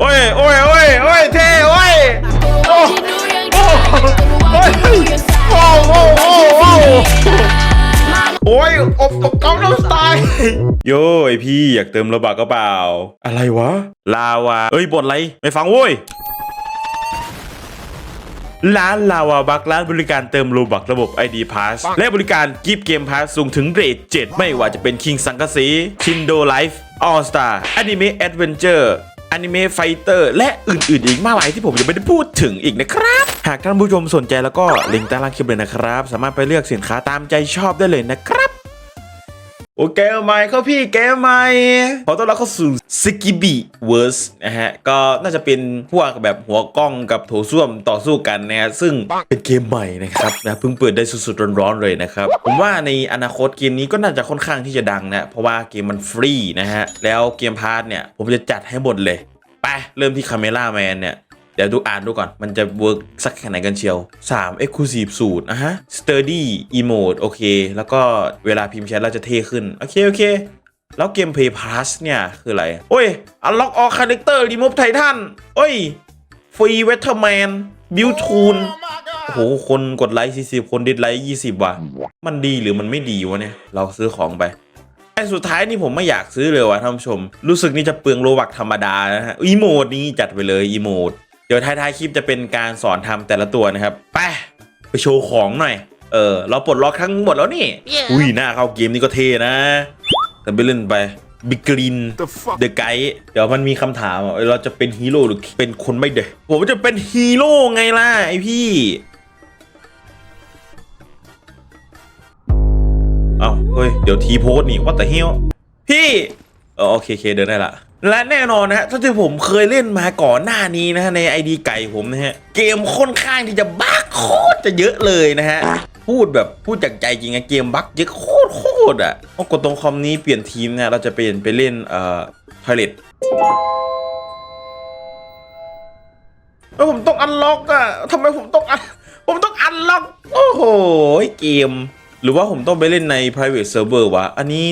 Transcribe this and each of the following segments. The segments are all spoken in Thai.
โอ้ยโอ้ยโอ้ยโอ้ยเท่โอ้ยโอ้โอ้โอ้ยโอ้โอ้โอ้โอ้โอ้ยอบตกกำลังสไตล์โย้ไอพี่อยากเติมระบากก็เปล่า อะไรวะ ลาวาเอ้ยบทอะไร ไม่ฟังโว้ยร้านลาวาบักร้านบริการเติมโลบักระบบ ID Pass และบริการกิฟต์เกมพาสสูงถึงเรท7ไม่ว่าจะเป็น King สังกะสีชินโดไลฟ์ออสตาอนิเมะแอดเวนเจอร์ อนิเมะไฟเตอร์และอื่นๆ อีกมากมายที่ผมยังไม่ได้พูดถึงอีกนะครับ หากท่านผู้ชมสนใจแล้วก็ลิงก์ใต้ล่างคลิปเลยนะครับ สามารถไปเลือกสินค้าตามใจชอบได้เลยนะครับ โอเคใหม่เขาพี่เกมใหม่ขอต้อนรับเข้าสู่ s k i b i v e r s e นะฮะ ก็น่าจะเป็นพวกแบบหัวกล้องกับโถส้วมต่อสู้กันนะฮะ ซึ่งเป็นเกมใหม่นะครับนะเพิ่งเปิดได้สุดๆร้อนๆเลยนะครับ ผมว่าในอนาคตเกมนี้ก็น่าจะค่อนข้างที่จะดังนะ เพราะว่าเกมมันฟรีนะฮะ แล้วเกมพาร์ทเนี่ย ผมจะจัดให้หมดเลย ไป เริ่มที่คาเมล่าแมนเนี่ย เดี๋ยวดูอ่านดูก่อน มันจะเวิร์กสักแค่ไหนกันเชียว3 Exclusive สูตรนะฮะ Sturdy Emote โอเค แล้วก็เวลาพิมพ์แชทเราจะเท่ขึ้น โอเค โอเค แล้วเกม Play Pass เนี่ย คืออะไร โอ้ย Unlock all character remove Titan โอ้ย Free Weatherman Build Tool โอ้โห คนกดไลค์40 คนดิสไลค์20 ว่ะ มันดีหรือมันไม่ดีวะเนี่ย เราซื้อของไปไอ้สุดท้ายนี่ผมไม่อยากซื้อเลยว่ะท่านผู้ชม รู้สึกนี่จะเปลืองโลบักธรรมดานะฮะอีโมดนี้จัดไปเลยอีโมด เดี๋ยวท้ายๆคลิปจะเป็นการสอนทำแต่ละตัวนะครับ ไปไปโชว์ของหน่อย เออ เราปลดล็อกทั้งหมดแล้วนี่อุ้ยหน้าเข้าเกมนี่ก็เท่นะ แต่ไปเล่นไปบิกริน The fuck? เดอะไกด์เดี๋ยวมันมีคำถามว่าเราจะเป็นฮีโร่หรือเป็นคนไม่เด็กผมจะเป็นฮีโร่ไงล่ะไอพี่เอ้าเฮ้ย เดี๋ยวทีโพสต์นี่ว่าแต่เฮียวพี่ เออโอเคโอเคเดินได้ละ และแน่นอนนะฮะถ้าที่ผมเคยเล่นมาก่อนหน้านี้นะฮะในไอดีไก่ผมนะฮะ เกมค่อนข้างที่จะบั๊กโคตรจะเยอะเลยนะฮะ พูดแบบพูดจากใจจริงอะเกมบั๊กเยอะโคตรโคตรอะเอากดตรงคอมนี้เปลี่ยนทีมนะเราจะเปลี่ยนไปเล่นเอ่อทอยเลตแล้วผมต้องอันล็อกอะทำไมผมต้องอันผมต้องอันล็อก โอ้โหเกม หรือว่าผมต้องไปเล่นใน private server วะ อันนี้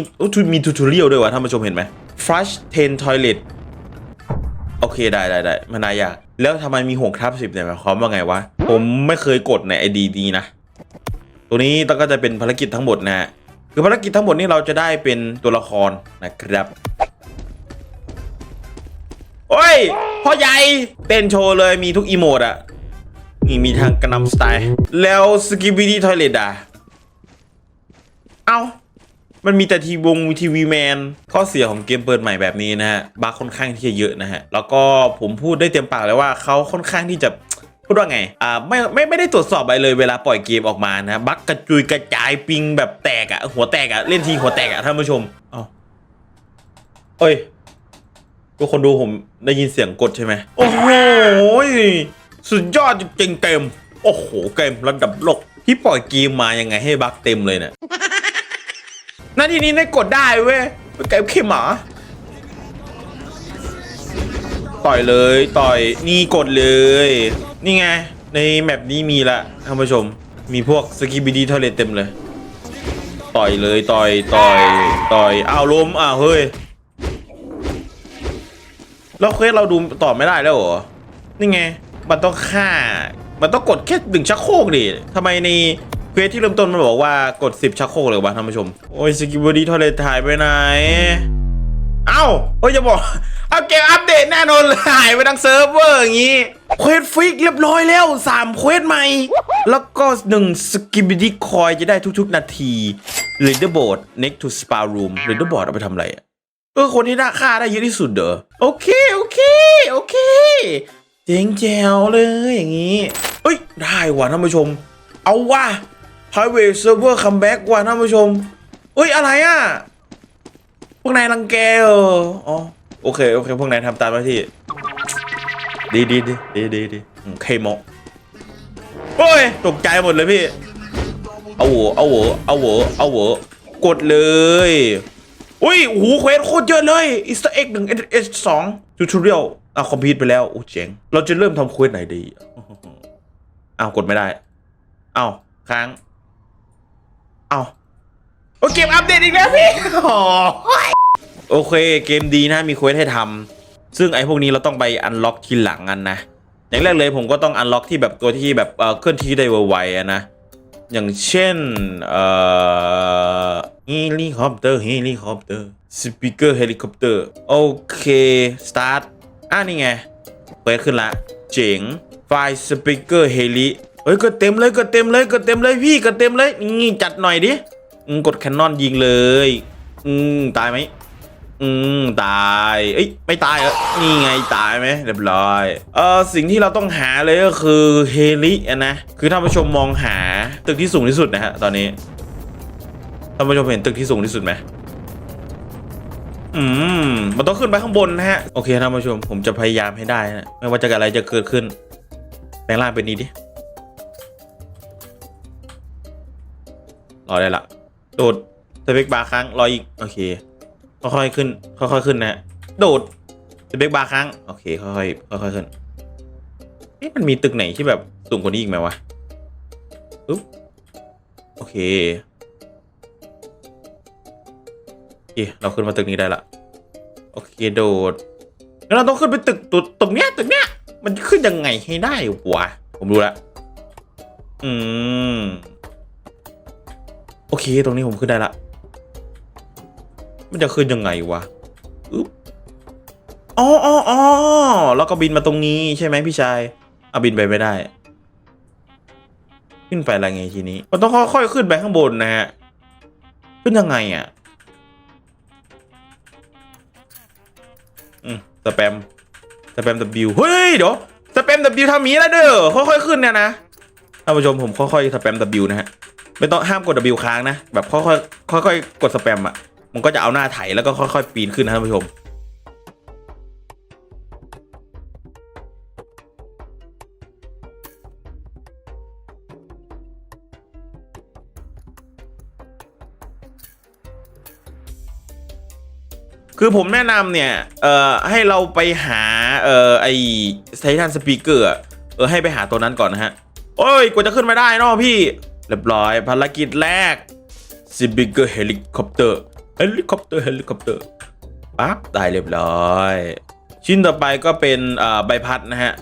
มีทูตอเรียลด้วยวะท่านผู้ชมเห็นไหม flush 10 toilet โอเคได้ได้ได้มันนายากแล้วทำไมมีหกทับสิบเนี่ยหมายความว่าไงวะ ผมไม่เคยกดในไอดีนี้นะ ตัวนี้ต้องก็จะเป็นภารกิจทั้งหมดนะฮะคือภารกิจทั้งหมดนี้เราจะได้เป็นตัวละครนะครับ โอ้ยพ่อใหญ่เต้นโชว์เลยมีทุกอีโมดอะนี่มีทางกระนำสไตล์ แล้วสกิบิดี้ทอยเลตอะ เอ้ามันมีแต่ทีวงทีวีแมนข้อเสียของเกมเปิดใหม่แบบนี้นะฮะบั๊กค่อนข้างที่จะเยอะนะฮะ แล้วก็ผมพูดได้เต็มปากเลยว่าเขาค่อนข้างที่จะพูดว่าไง อ่าไม่ไม่ไม่ได้ตรวจสอบอะไรเลยเวลาปล่อยเกมออกมานะบั๊กกระจุยกระจายปิงแบบแตกอะหัวแตกอะเล่นทีหัวแตกอะท่านผู้ชมเอ้าเอ้ยทุกคนดูผมได้ยินเสียงกดใช่ไหมโอ้โหสุดยอดจริงเกมโอ้โหเกมระดับโลกที่ปล่อยเกมมายังไงให้บั๊กเต็มเลยเนี่ย หน้าที่นี้ได้กดได้เว้ยเป็นไก่เข้มหมา ต่อยเลยต่อยนี่กดเลย นี่ไง ในแมปนี้มีละท่านผู้ชม มีพวกสกิบิดี้ทอเลตเต็มเลย ต่อยเลยต่อยต่อยต่อยอ้าวล้มอ้าวเฮ้ยแล้วเควสเราดูต่อไม่ได้แล้วเหรอ นี่ไง มันต้องฆ่า มันต้องกดแค่หนึ่งชักโครกดิทำไมใน เควสที่เริ่มต้นมันบอกว่ากด 10ชักโครกเลยวะท่านผู้ชม โอ้ยสกิบดีทอเลตหายไปไหน เอ้าเฮ้ยจะบอกเอาเกมอัปเดตแน่นอนเลยหายไปทั้งเซิร์ฟเวอร์อย่างงี้เควสฟิกเรียบร้อยแล้ว 3 เควสใหม่ แล้วก็ 1 สกิบดีคอยจะได้ทุกๆ นาที Leaderboard next to spa room Leaderboard เอาไปทำอะไรเออคนที่น่าฆ่าได้เยอะที่สุดเด้อโอเค โอเค โอเค เจ๋งแจ๋วเลยอย่างนี้ เอ้ย ได้ว่ะท่านผู้ชม เอาว่ะ private server comeback ว่ะท่านผู้ชมเอ้ย อะไรอะ พวกนายรังแกเอออ๋อ โอเค โอเค พวกนายทำตามหน้าที่ ดีดีดีดีดีดีอืมเคมอกโอ้ย ตกใจหมดเลยพี่ เอาหัวเอาหัวเอาหัวเอาหัวกดเลยอุ้ยโอ้โหเควสโคตรเยอะเลยอิสต์เอ็กหนึ่งเอสสองทูทูเรียลอะคอมพิวต์ไปแล้วโอ้เจ๋ง เราจะเริ่มทำเควสไหนดีอ้าวกดไม่ได้อ้าวค้าง อ้าโอเกมอัปเดตอีกแล้วพี่โอเคเกมดีนะมีเควสให้ทำซึ่งไอ้พวกนี้เราต้องไปอันล็อกทีหลังกันนะอย่างแรกเลยผมก็ต้องอันล็อกที่แบบตัวที่แบบเคลื่อนที่ได้ไวๆนะอย่างเช่นเอ่อเฮลิคอปเตอร์เฮลิคอปเตอร์สปีกเกอร์เฮลิคอปเตอร์โอเคสตาร์ทอะนี่ไงเปิดขึ้นละ เจ๋งไฟล์สปีกเกอร์เฮลิ เฮ้ยก็เต็มเลยก็เต็มเลยก็เต็มเลยพี่ก็เต็มเลยนี่จัดหน่อยดิอืมกดแคนนอนยิงเลย อืมตายไหมอืมตายเอ้ยไม่ตายเหรอนี่ไงตายไหมเรียบร้อยเออสิ่งที่เราต้องหาเลยก็คือเฮลิอะนะคือท่านผู้ชมมองหาตึกที่สูงที่สุดนะฮะตอนนี้ท่านผู้ชมเห็นตึกที่สูงที่สุดไหมอืมมันต้องขึ้นไปข้างบนนะฮะโอเคท่านผู้ชมผมจะพยายามให้ได้นะไม่ว่าจะอะไรจะเกิดขึ้นแปลงร่างเป็นนี้ดิ รอได้ละโดดสเปกบาร์ครั้งรออีกโอเคค่อยๆขึ้น ค่อยๆขึ้นนะฮะโดดสเปกบาร์ครั้งโอเคค่อยๆค่อยๆขึ้นเอ๊ะมันมีตึกไหนที่แบบสูงกว่านี้อีกไหมวะอุ๊บโอเคโอเคเราขึ้นมาตึกนี้ได้ละโอเคโดดแล้วเราต้องขึ้นไปตึกตัวตรงเนี้ยตึกเนี้ยมันขึ้นยังไงให้ได้วะผมรู้ละอืม อเค ตรงนี้ผมขึ้นได้ละ มันจะขึ้นยังไงวะอึ๊บอ๋ออ๋ออ๋อแล้วก็บินมาตรงนี้ใช่ไหมพี่ชายเอาบินไปไม่ได้ ขึ้นไปอะไรไงทีนี้ มันต้องค่อยๆขึ้นไปข้างบนนะฮะ ขึ้นยังไงอะ อืมสแปม สแปม W เฮ้ย เดี๋ยวสแปม W ทำมีแล้วเด้อ ค่อยๆขึ้นเนี่ยนะท่านผู้ชมผมค่อยๆสแปม W นะฮะ ไม่ต้องห้ามกด W ค้างนะ แบบค่อยๆค่อยๆกดสแปมอะ มันก็จะเอาหน้าไถแล้วก็ค่อยๆปีนขึ้นนะท่านผู้ชมคือผมแนะนำเนี่ย เอ่อ ให้เราไปหา เอ่อ ไอไททันสปีกเกอร์ เออ ให้ไปหาตัวนั้นก่อนนะฮะ โอ้ย กว่าจะขึ้นมาได้นาะพี่ เรียบร้อยภารกิจแรกสปีกเกอร์เฮลิคอปเตอร์เฮลิคอปเตอร์เฮลิคอปเตอร์ปั๊บได้เรียบร้อย ชิ้นต่อไปก็เป็นใบพัดนะฮะ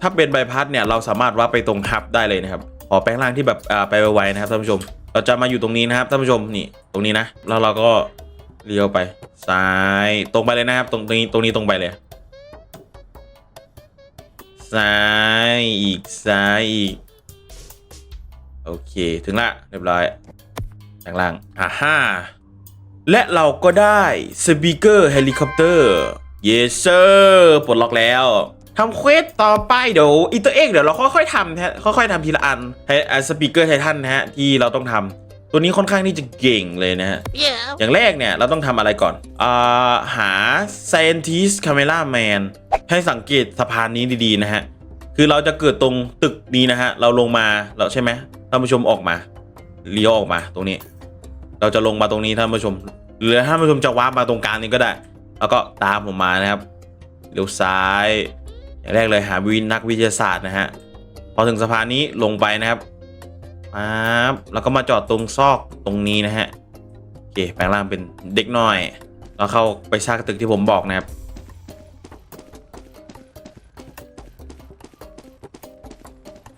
ถ้าเป็นใบพัดเนี่ยเราสามารถว่าไปตรงฮับได้เลยนะครับขอแปลงร่างที่แบบไปไวๆนะครับท่านผู้ชม เราจะมาอยู่ตรงนี้นะครับท่านผู้ชมนี่ตรงนี้นะแล้วเราก็เลี้ยวไปซ้ายตรงไปเลยนะครับตรงนี้ตรงนี้ตรงไปเลยซ้ายอีกซ้ายอีก โอเค ถึงละเรียบร้อยแปลงร่างอ่าฮ่าและเราก็ได้สปีกเกอร์เฮลิคอปเตอร์เยสเซอร์ปลดล็อกแล้วทำเควสต่อไปเดี๋ยวอีตัวเอกเดี๋ยวเราค่อยๆทำนะฮะค่อยๆทำทีละอันให้สปีกเกอร์ไททันนะฮะที่เราต้องทำตัวนี้ค่อนข้างที่จะเก่งเลยนะฮะ Yeah. อย่างแรกเนี่ยเราต้องทำอะไรก่อนอ่าหา scientist camera man ให้สังเกตสะพานนี้ดีๆนะฮะ คือเราจะเกิดตรงตึกนี้นะฮะ เราลงมาเราใช่ไหมท่านผู้ชมออกมาเลี้ยวออกมาตรงนี้ เราจะลงมาตรงนี้ท่านผู้ชม หรือท่านผู้ชมจะวาร์ปมาตรงกลางนี้ก็ได้ แล้วก็ตามผมมานะครับเลี้ยวซ้ายอย่างแรกเลยหาวินนักวิทยาศาสตร์นะฮะพอถึงสะพานนี้ลงไปนะครับปั๊บแล้วก็มาจอดตรงซอกตรงนี้นะฮะโอเคแปลงร่างเป็นเด็กน้อย แล้วเข้าไปซากตึกที่ผมบอกนะครับ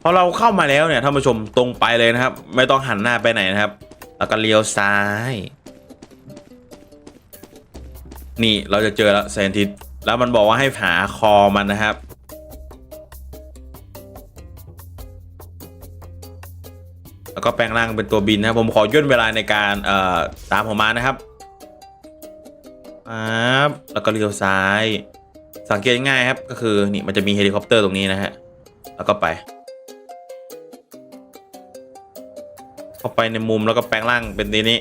อเราเข้ามาแล้วเนี่ยท่านผู้ชมตรงไปเลยนะครับ ไม่ต้องหันหน้าไปไหนนะครับ แล้วก็เลี้ยวซ้าย นี่เราจะเจอแล้วแซนทิสแล้วมันบอกว่าให้หาคอมันนะครับแล้วก็แปลงร่างเป็นตัวบินนะครับ ผมขอย่นเวลาในการเอ่อตามผมมานะครับปั๊บแล้วก็เลี้ยวซ้าย สังเกตง่ายครับก็คือนี่มันจะมีเฮลิคอปเตอร์ตรงนี้นะฮะแล้วก็ไป เข้าไปในมุมแล้วก็แปลงร่างเป็นทีนี้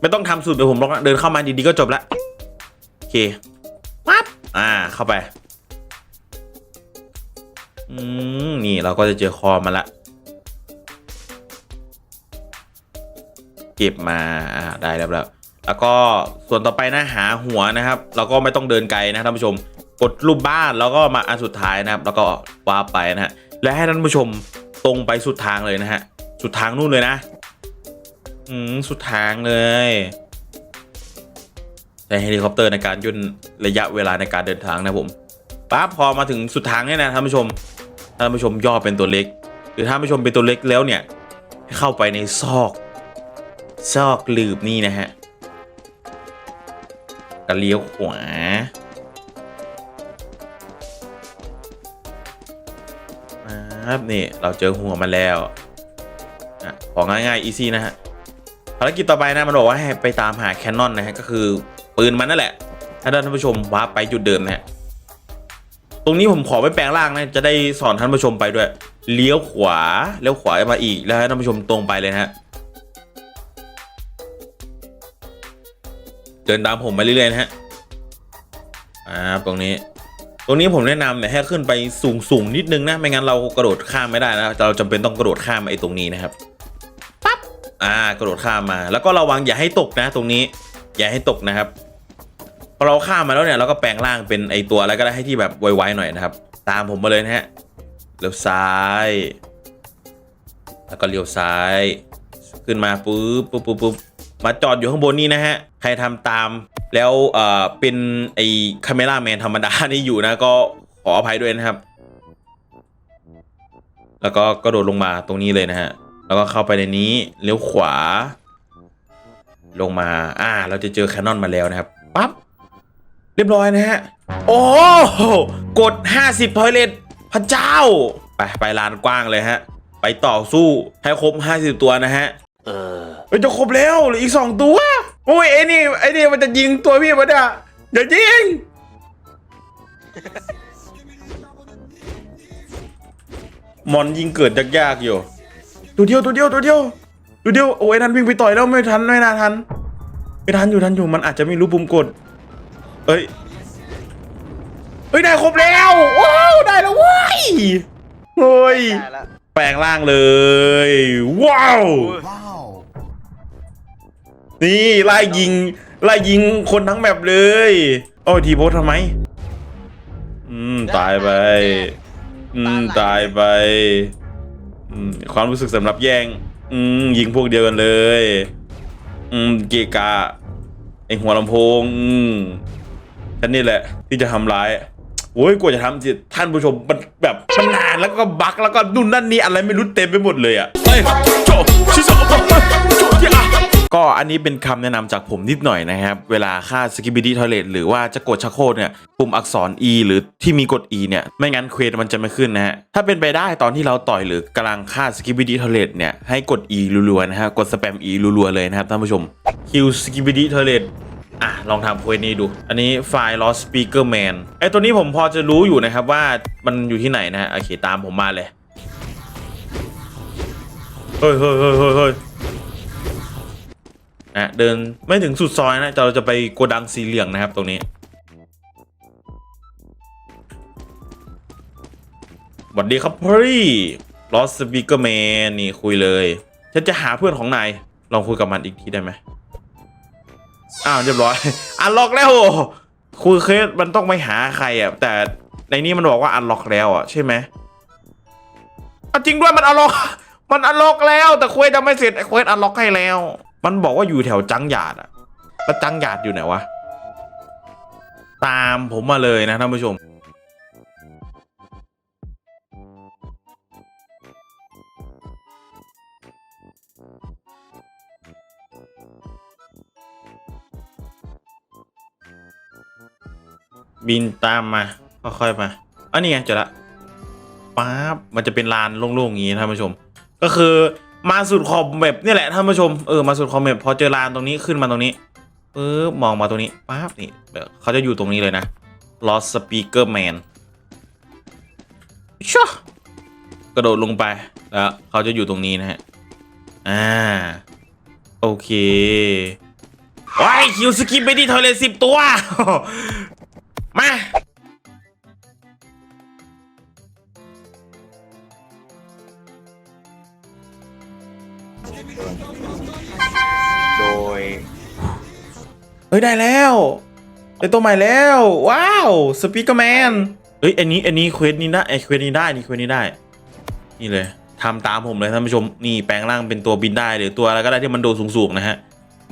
ไม่ต้องทำสูตรเดี๋ยวผมลองนะเดินเข้ามาดีๆก็จบละโอเคปั๊บอ่าเข้าไปอืมนี่เราก็จะเจอคอมันละเก็บมาอ่าได้แล้วแล้วแล้วก็ส่วนต่อไปนะหาหัวนะครับ เราก็ไม่ต้องเดินไกลนะท่านผู้ชม กดรูปบ้านแล้วก็มาอันสุดท้ายนะครับ แล้วก็ว่าไปนะฮะและให้ท่านผู้ชมตรงไปสุดทางเลยนะฮะ สุดทางนู่นเลยนะ อืมสุดทางเลยใช้เฮลิคอปเตอร์ในการย่นระยะเวลาในการเดินทางนะผมปั๊บพอมาถึงสุดทางเนี่ยนะท่านผู้ชมท่านผู้ชมย่อเป็นตัวเล็ก หรือท่านผู้ชมเป็นตัวเล็กแล้วเนี่ยเข้าไปในซอกซอกลืบนี่นะฮะก็เลี้ยวขวาครับนี่เราเจอหัวมาแล้ว ของง่ายๆ easy นะฮะ ภารกิจต่อไปนะมันบอกว่าให้ไปตามหาแคนนอนนะฮะ ก็คือปืนมันนั่นแหละ ถ้าท่านผู้ชมว้าไปจุดเดิมนะฮะ ตรงนี้ผมขอไปแปลงร่างนะ จะได้สอนท่านผู้ชมไปด้วย เลี้ยวขวา เลี้ยวขวามาอีก แล้วให้ท่านผู้ชมตรงไปเลยนะฮะ เดินตามผมไปเรื่อยๆนะฮะ อ่า ตรงนี้ตรงนี้ผมแนะนำเนี่ยให้ขึ้นไปสูงสูงนิดนึงนะ ไม่งั้นเรากระโดดข้ามไม่ได้นะเราจำเป็นต้องกระโดดข้ามไอ้ตรงนี้นะครับ อ่ากระโดดข้ามมา แล้วก็ระวังอย่าให้ตกนะ ตรงนี้ อย่าให้ตกนะครับพอเราข้ามมาแล้วเนี่ยเราก็แปลงร่างเป็นไอตัวอะไรก็ได้ให้ที่แบบไวๆหน่อยนะครับ ตามผมมาเลยนะฮะเลี้ยวซ้าย แล้วก็เลี้ยวซ้าย ขึ้นมาปุ๊บปุ๊บปุ๊บปุ๊บมาจอดอยู่ข้างบนนี่นะฮะ ใครทำตาม แล้วเอ่อเป็นไอคาเมล่าแมนธรรมดานี่อยู่นะก็ขออภัยด้วยนะครับ แล้วก็กระโดดลงมาตรงนี้เลยนะฮะ แล้วก็เข้าไปในนี้เลี้ยวขวา ลงมา อ่า เราจะเจอแคนนอนมาแล้วนะครับปั๊บเรียบร้อยนะฮะ โอ้โหกด 50ทอยเลทพระเจ้า ไปไปลานกว้างเลยฮะ ไปต่อสู้ให้ครบ 50 ตัวนะฮะ เออเฮ้ยจะครบแล้วหลืออีกสองตัว โอ้ยไอ้นี่ไอ้นี่มันจะยิงตัวพี่มันอะอย่ายิงมอนยิงเกิดยากๆอยู่ ตัวเดียวตัวเดียวตัวเดียวตัวเดียวโอ้ยทันวิ่งไปต่อยแล้วไม่ทันไม่น่าทันไม่ทันอยู่ทันอยู่มันอาจจะไม่รู้ปุ่มกด เอ้ยเฮ้ยได้ครบแล้วว้าวได้แล้วเว้ยเฮ้ยได้แล้วแปลงร่างเลย ว้าว นี่ไล่ยิงไล่ยิงคนทั้งแมปเลยโอ้ยทีโพสทำไม อืมตายไป อืมตายไป ความรู้สึกสำหรับแย่ง อืมยิงพวกเดียวกันเลย อืมเกกาไอหัวลำโพง อืมฉันนี่แหละ ที่จะทำร้ายโอ้ยกว่าจะทำจิท่านผู้ชมมันแบบมันนานแล้วก็บักแล้วก็นู่นนั่นนี่อะไรไม่รู้เต็มไปหมดเลยอะเฮ้ยโจชิโซโจที่อะ ก็อันนี้เป็นคำแนะนำจากผมนิดหน่อยนะครับ เวลาค่าสกิบิดี้ทอยเลตหรือว่าจะกดชักโครกเนี่ยปุ่มอักษร E หรือที่มีกด E เนี่ยไม่งั้นเควสมันจะไม่ขึ้นนะฮะถ้าเป็นไปได้ตอนที่เราต่อยหรือกำลังค่าสกิบิดี้ทอยเลตเนี่ยให้กด E รัวๆนะฮะกดสแปม E รัวๆเลยนะครับท่านผู้ชมคิวสกิบิดี้ทอยเลตอะ ลองทำเควสนี้ดู อันนี้ไฟล์ lost speaker man ไอตัวนี้ผมพอจะรู้อยู่นะครับว่ามันอยู่ที่ไหนนะฮะโอเคตามผมมาเลย เฮ้ยเฮ้ยเฮ้ยเฮ้ย นะเดินไม่ถึงสุดซอยนะเราจะไปโกดังสีเหลืองนะครับตรงนี้สวัสดีครับพี่ลอสสปีกเกอร์แมนนี่คุยเลยฉันจะหาเพื่อนของนายลองคุยกับมันอีกทีได้ไหมอ้าวเรียบร้อยอันล็อกแล้วคุยเคสมันต้องไม่หาใครอะแต่ในนี้มันบอกว่าอันล็อกแล้วอะใช่ไหมจริงด้วยมันอันล็อก มันอันล็อกแล้ว แต่เควสยังไม่เสร็จไอ้เควสอันล็อกให้แล้ว มันบอกว่าอยู่แถวจังหยาดอะแล้วจังหยาดอยู่ไหนวะ ตามผมมาเลยนะท่านผู้ชม บินตามมา ค่อยๆมาอันนี้ไงเจอละป๊าบมันจะเป็นลานโล่งๆอย่างนี้ท่านผู้ชม ก็คือ มาสุดขอบแบบนี่แหละท่านผู้ชมเออมาสุดขอบแบบพอเจอลานตรงนี้ขึ้นมาตรงนี้ปึ๊บมองมาตรงนี้ปั๊บนี่เดี๋ยวเขาจะอยู่ตรงนี้เลยนะ Lost Speaker Man ชะกระโดดลงไปแล้วเขาจะอยู่ตรงนี้นะฮะอ่าโอเคว้ายคิวสกิปไปที่ทอยเลสิบตัว มา โดยเฮ้ยได้แล้วได้ตัวใหม่แล้ว ว้าวสปีกเกอร์แมนเอ้ยอันนี้อันนี้เควสนี้ได้ไอเควสนี้ได้นี่เควสนี้ได้ นี่เลยทำตามผมเลยท่านผู้ชมนี่แปลงร่างเป็นตัวบินได้หรือตัวอะไรก็ได้ที่มันโดดสูงๆนะฮะ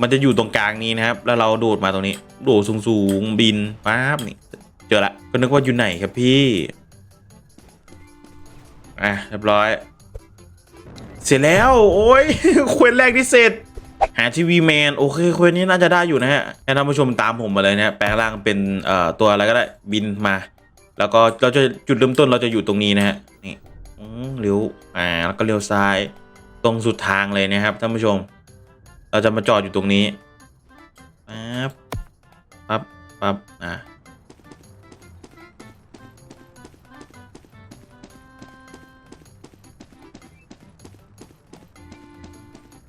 มันจะอยู่ตรงกลางนี้นะครับ แล้วเราโดดมาตรงนี้ โดดสูงๆบินปั๊บนี่เจอละก็นึกว่าอยู่ไหนครับพี่อะเรียบร้อย เสร็จแล้ว โอ้ยเควสแรกที่เสร็จ หาทีวีแมน โอเคเควสนี้น่าจะได้อยู่นะฮะให้ท่านผู้ชมตามผมมาเลยนะฮะแปลงร่างเป็นเอ่อตัวอะไรก็ได้บินมา แล้วก็เราจะจุดเริ่มต้นเราจะอยู่ตรงนี้นะฮะนี่เลี้ยวอ่าแล้วก็เลี้ยวซ้าย ตรงสุดทางเลยนะครับท่านผู้ชม เราจะมาจอดอยู่ตรงนี้ปั๊บปั๊บปั๊บอะ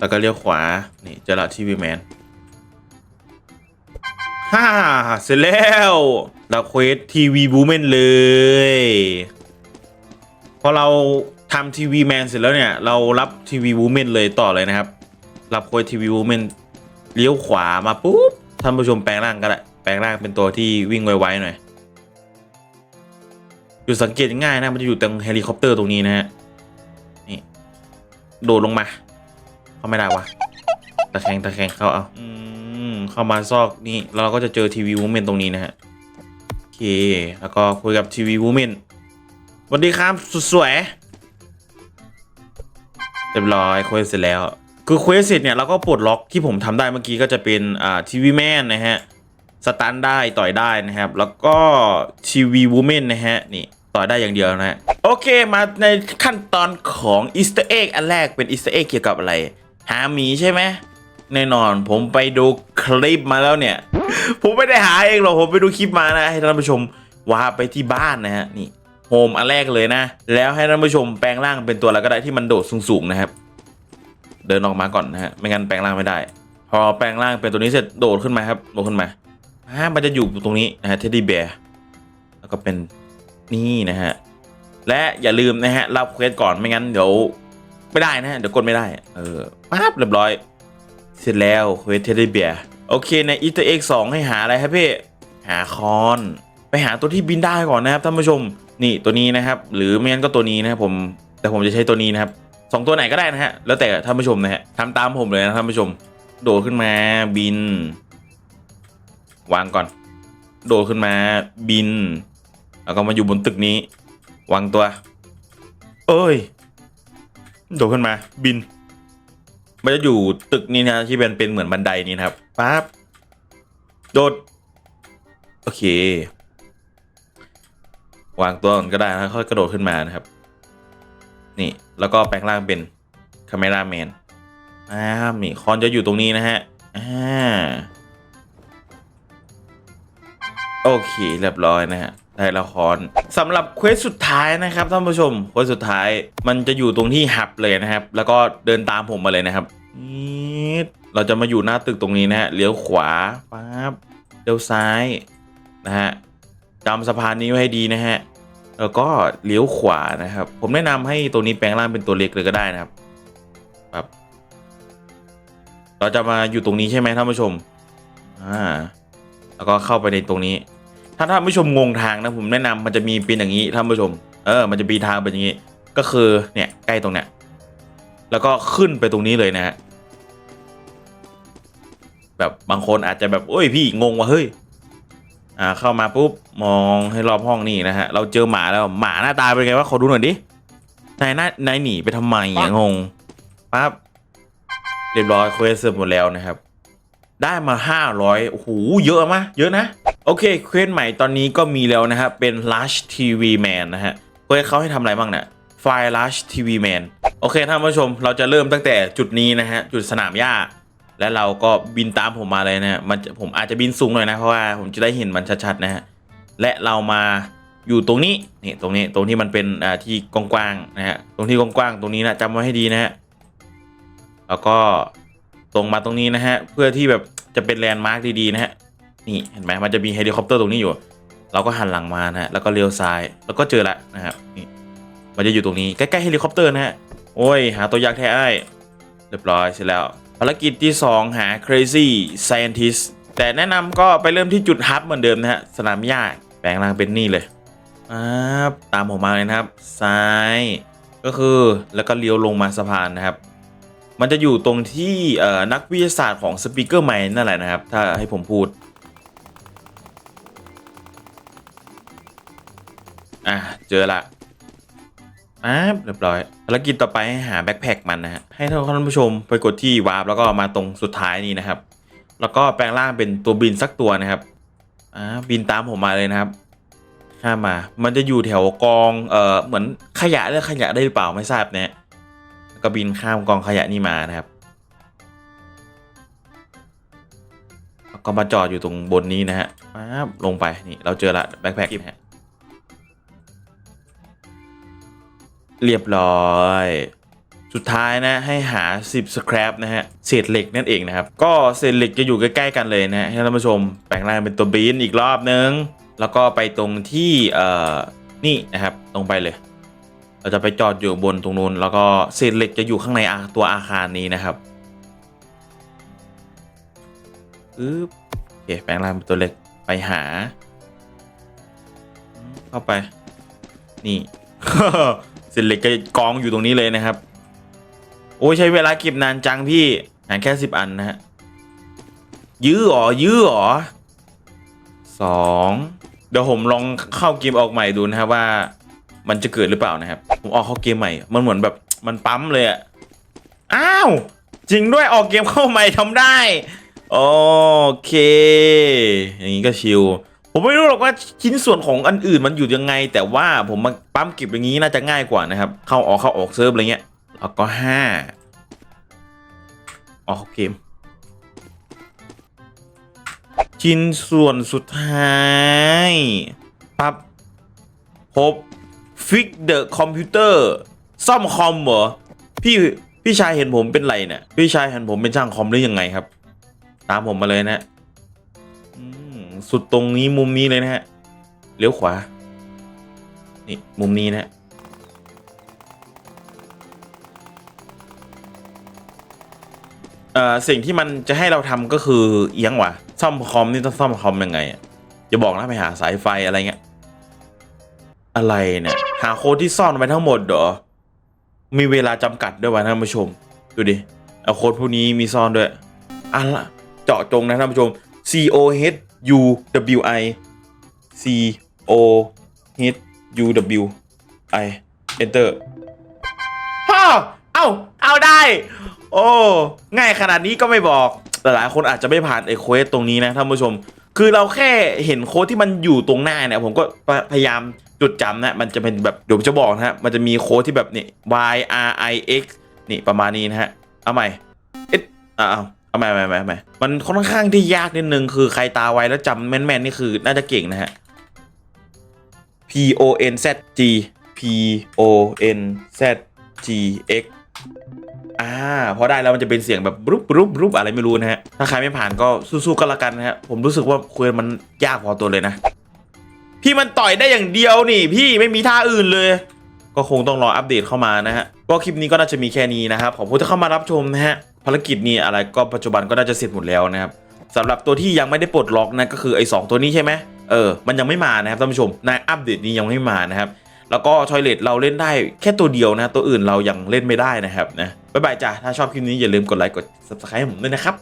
แล้วก็เลี้ยวขวา นี่เจอละทีวีแมนฮ่าเสร็จแล้วเราเควสทีวีบูเมนเลยพอเราทำทีวีแมนเสร็จแล้วเนี่ย เรารับทีวีบูเมนเลยต่อเลยนะครับ รับเควสทีวีบูเมนเลี้ยวขวามาปุ๊บท่านผู้ชมแปลงร่างก็ได้แปลงร่างเป็นตัวที่วิ่งไวๆหน่อยอยู่สังเกตง่ายนะมันจะอยู่ตรงเฮลิคอปเตอร์ตรงนี้นะฮะนี่โดดลงมา เข้าไม่ได้วะตะแคงตะแคงเข้าเอาอืมเข้ามาซอกนี่แล้วเราก็จะเจอทีวีวูแมนตรงนี้นะฮะโอเคแล้วก็คุยกับทีวีวูแมนสวัสดีครับสุดสวยเรียบร้อยเควสเสร็จแล้ว คือเควสเสร็จเนี่ยเราก็ปลดล็อกที่ผมทำได้เมื่อกี้ก็จะเป็นอ่าทีวีแมนนะฮะสตันได้ต่อยได้นะครับ แล้วก็ทีวีวูแมนนะฮะนี่ต่อยได้อย่างเดียวนะฮะ โอเคมาในขั้นตอนของอีสเตอร์เอ็กอันแรกเป็นอีสเตอร์เอ็กเกี่ยวกับอะไร หาหมีใช่ไหมแน่นอนผมไปดูคลิปมาแล้วเนี่ย ผมไม่ได้หาเองหรอกผมไปดูคลิปมานะให้ท่านผู้ชมว่าไปที่บ้านนะฮะนี่โฮมอันแรกเลยนะ แล้วให้ท่านผู้ชมแปลงร่างเป็นตัวอะไรก็ได้ที่มันโดดสูงๆนะครับ เดินออกมาก่อนนะฮะไม่งั้นแปลงร่างไม่ได้ พอแปลงร่างเป็นตัวนี้เสร็จโดดขึ้นมาครับโดดขึ้นมาอ่ามันจะอยู่ตรงนี้นะฮะเท็ดดี้แบร์แล้วก็เป็นนี่นะฮะและอย่าลืมนะฮะรับเควสก่อนไม่งั้นเดี๋ยว ไม่ได้นะ เดี๋ยวกดไม่ได้ เออปั๊บเรียบร้อย เสร็จแล้วเควสเทดดี้แบร์โอเคในอีเตอร์เอ็กสองให้หาอะไรครับพี่ หาคอน ไปหาตัวที่บินได้ก่อนนะครับท่านผู้ชม นี่ตัวนี้นะครับ หรือไม่งั้นก็ตัวนี้นะครับผม แต่ผมจะใช้ตัวนี้นะครับสองตัวไหนก็ได้นะฮะ แล้วแต่ท่านผู้ชมนะฮะทำตามผมเลยนะท่านผู้ชม โดดขึ้นมาบิน วางก่อน โดดขึ้นมาบิน แล้วก็มาอยู่บนตึกนี้ วางตัว เอ้ย โดดขึ้นมา บิน มันจะอยู่ตึกนี้นะที่เป็นเป็นเหมือนบันไดนี้นะครับปั๊บโดด โอเค วางตัวก่อนก็ได้แล้วค่อยกระโดดขึ้นมานะครับ นี่แล้วก็แปลงร่างเป็นคาเมราแมนอ่านี่คอนจะอยู่ตรงนี้นะฮะอ่า โอเคเรียบร้อยนะฮะได้ละครสำหรับเควสสุดท้ายนะครับท่านผู้ชมเควสสุดท้ายมันจะอยู่ตรงที่หับเลยนะครับ แล้วก็เดินตามผมมาเลยนะครับนี่เราจะมาอยู่หน้าตึกตรงนี้นะฮะเลี้ยวขวาปั๊บเลี้ยวซ้ายนะฮะจำสะพานนี้ไว้ให้ดีนะฮะแล้วก็เลี้ยวขวานะครับ ผมแนะนำให้ตัวนี้แปลงร่างเป็นตัวเล็กเลยก็ได้นะครับครับเราจะมาอยู่ตรงนี้ใช่ไหมท่านผู้ชมอ่า แล้วก็เข้าไปในตรงนี้ ถ้าท่านผู้ชมงงทางนะผมแนะนำมันจะมีเป็นอย่างนี้ท่านผู้ชม เออ มันจะมีทางเป็นอย่างนี้ ก็คือเนี่ยใกล้ตรงเนี้ยแล้วก็ขึ้นไปตรงนี้เลยนะฮะแบบบางคนอาจจะแบบโอ้ยพี่งงว่ะเฮ้ยอ่าเข้ามาปุ๊บมองให้รอบห้องนี่นะฮะเราเจอหมาแล้วหมาหน้าตาเป็นไงวะขอดูหน่อยดินายหน้านายหนีไปทำไมอะงงปั๊บเรียบร้อยเควสเสร็จหมดแล้วนะครับ ได้มา 500โอ้โหเยอะมะเยอะนะ โอเคเควสใหม่ตอนนี้ก็มีแล้วนะครับเป็น Lush TV Man นะฮะเควสเขาให้ทำอะไรบ้างเนี่ยไฟล์ Lush TV Man โอเคท่านผู้ชมเราจะเริ่มตั้งแต่จุดนี้นะฮะจุดสนามหญ้า แล้วเราก็บินตามผมมาเลยนะมันผมอาจจะบินสูงหน่อยนะเพราะว่าผมจะได้เห็นมันชัดๆนะฮะและเรามาอยู่ตรงนี้นี่ตรงนี้ตรงที่มันเป็นอ่าที่กว้างๆนะฮะตรงที่กว้างๆตรงนี้นะจำไว้ให้ดีนะฮะแล้วก็ ตรงมาตรงนี้นะฮะ เพื่อที่แบบจะเป็นแลนด์มาร์คดีๆนะฮะ นี่เห็นไหมมันจะมีเฮลิคอปเตอร์ตรงนี้อยู่ เราก็หันหลังมานะฮะ แล้วก็เลี้ยวซ้าย แล้วก็เจอละนะครับ นี่ มันจะอยู่ตรงนี้ ใกล้ๆเฮลิคอปเตอร์นะฮะ โอ้ย หาตัวยักษ์แท้ไอ้เรียบร้อยเสร็จแล้ว ภารกิจที่ 2 หา crazy scientist แต่แนะนำก็ไปเริ่มที่จุดฮับเหมือนเดิมนะฮะ สนามหญ้าแปลงร่างเป็นนี่เลยปั๊บตามผมมาเลยนะครับ ซ้าย ก็คือ แล้วก็เลี้ยวลงมาสะพานนะครับ มันจะอยู่ตรงที่นักวิทยาศาสตร์ของสปีกเกอร์ไมนั่นแหละนะครับ ถ้าให้ผมพูดอะเจอละอ่าเรียบร้อยภารกิจต่อไปให้หาแบ็คแพคมันนะฮะให้ท่านผู้ชมไปกดที่วาร์ปแล้วก็มาตรงสุดท้ายนี้นะครับ แล้วก็แปลงร่างเป็นตัวบินสักตัวนะครับอ่าบินตามผมมาเลยนะครับข้ามา มันจะอยู่แถวกองเอ่อเหมือนขยะเรื่องขยะได้หรือเปล่าไม่ทราบเนี่ย ก็บินข้ามกองขยะนี่มานะครับแล้วก็มาจอดอยู่ตรงบนนี้นะฮะปั๊บลงไปนี่เราเจอละแบ็คแพ็คฮะเรียบร้อย สุดท้ายนะให้หา 10สครับนะฮะ เศษเหล็กนั่นเองนะครับ ก็เศษเหล็กจะอยู่ใกล้ๆกันเลยนะฮะให้ท่านผู้ชมแปลงร่างเป็นตัวบีนอีกรอบนึง แล้วก็ไปตรงที่เอ่อนี่นะครับ ตรงไปเลย เราจะไปจอดอยู่บนตรงนู้นแล้วก็เศษเหล็กจะอยู่ข้างในตัวอาคารนี้นะครับปึ๊บโอเคแปลงร่างเป็นตัวเล็กไปหา เข้าไป นี่ เศษเหล็กก็กองอยู่ตรงนี้เลยนะครับ โอ้ยใช้เวลาเก็บนานจังพี่หาแค่สิบอันนะฮะยื้อหรอยื้อหรอสองเดี๋ยวผมลองเข้าเกมออกใหม่ดูนะครับว่า มันจะเกิดหรือเปล่านะครับ ผมออกเข้าเกมใหม่ มันเหมือนแบบมันปั๊มเลยอะอ้าว จริงด้วยออกเกมเข้าใหม่ทำได้ โอเค อย่างนี้ก็ชิลผมไม่รู้หรอกว่าชิ้นส่วนของอันอื่นมันอยู่ยังไง แต่ว่าผมมาปั๊มเก็บอย่างนี้น่าจะง่ายกว่านะครับ เข้าออกเข้าออกเซิร์ฟอะไรเงี้ยแล้วก็ห้าออกเข้าเกม ชิ้นส่วนสุดท้ายปั๊บพบ ฟิกเดอะคอมพิวเตอร์ซ่อมคอมเหรอ พี่พี่ชายเห็นผมเป็นไรเนี่ย พี่ชายเห็นผมเป็นช่างคอมหรือยังไงครับ ตามผมมาเลยนะสุดตรงนี้มุมนี้เลยนะฮะ เลี้ยวขวา นี่ มุมนี้นะฮะเอ่อสิ่งที่มันจะให้เราทำก็คือเอียงว่ะซ่อมคอมนี่ต้องซ่อมคอมยังไงอะอย่าบอกนะไปหาสายไฟอะไรเงี้ย อะไรเนี่ย หาโค้ดที่ซ่อนไว้ทั้งหมดเหรอ มีเวลาจำกัดด้วยวะท่านผู้ชม ดูดิ เอาโค้ดพวกนี้มีซ่อนด้วยอะละเจาะจงนะท่านผู้ชม C O H U W I C O H U W I Enter ฮ่าเอ้า เอาได้ โอ้ ง่ายขนาดนี้ก็ไม่บอกแต่หลายคนอาจจะไม่ผ่านไอ้เควสตรงนี้นะท่านผู้ชม คือเราแค่เห็นโค้ดที่มันอยู่ตรงหน้าเนี่ย ผมก็พยายามจดจำนะมันจะเป็นแบบเดี๋ยวผมจะบอกนะฮะมันจะมีโค้ดที่แบบนี่ y r i x นี่ประมาณนี้นะฮะเอาใหม่เอ๊ะอ่าเอาเอาใหม่ใหม่ใหม่ใหม่มันค่อนข้างที่ยากนิดนึงคือใครตาไวแล้วจำแม่นๆนี่คือน่าจะเก่งนะฮะ P O N Z G P O N Z G X อ่าพอได้แล้วมันจะเป็นเสียงแบบรุบรุบรุบอะไรไม่รู้นะฮะ ถ้าใครไม่ผ่านก็สู้ๆก็แล้วกันนะฮะ ผมรู้สึกว่าเควสมันยากพอตัวเลยนะ พี่มันต่อยได้อย่างเดียวนี่ พี่ไม่มีท่าอื่นเลย ก็คงต้องรออัปเดตเข้ามานะฮะ ก็คลิปนี้ก็น่าจะมีแค่นี้นะครับ ขอบคุณที่เข้ามารับชมนะฮะ ภารกิจนี้อะไรก็ปัจจุบันก็น่าจะเสร็จหมดแล้วนะครับสำหรับตัวที่ยังไม่ได้ปลดล็อกนะก็คือไอ้สองตัวนี้ใช่ไหมเออ มันยังไม่มานะครับท่านผู้ชมในอัปเดตนี้ยังไม่มานะครับ แล้วก็ทอยเลตเราเล่นได้แค่ตัวเดียวนะ ตัวอื่นเรายังเล่นไม่ได้นะครับนะบ๊ายบายจ้าถ้าชอบคลิปนี้อย่าลืมกดไลค์กด subscribe ให้ผมด้วยนะครับ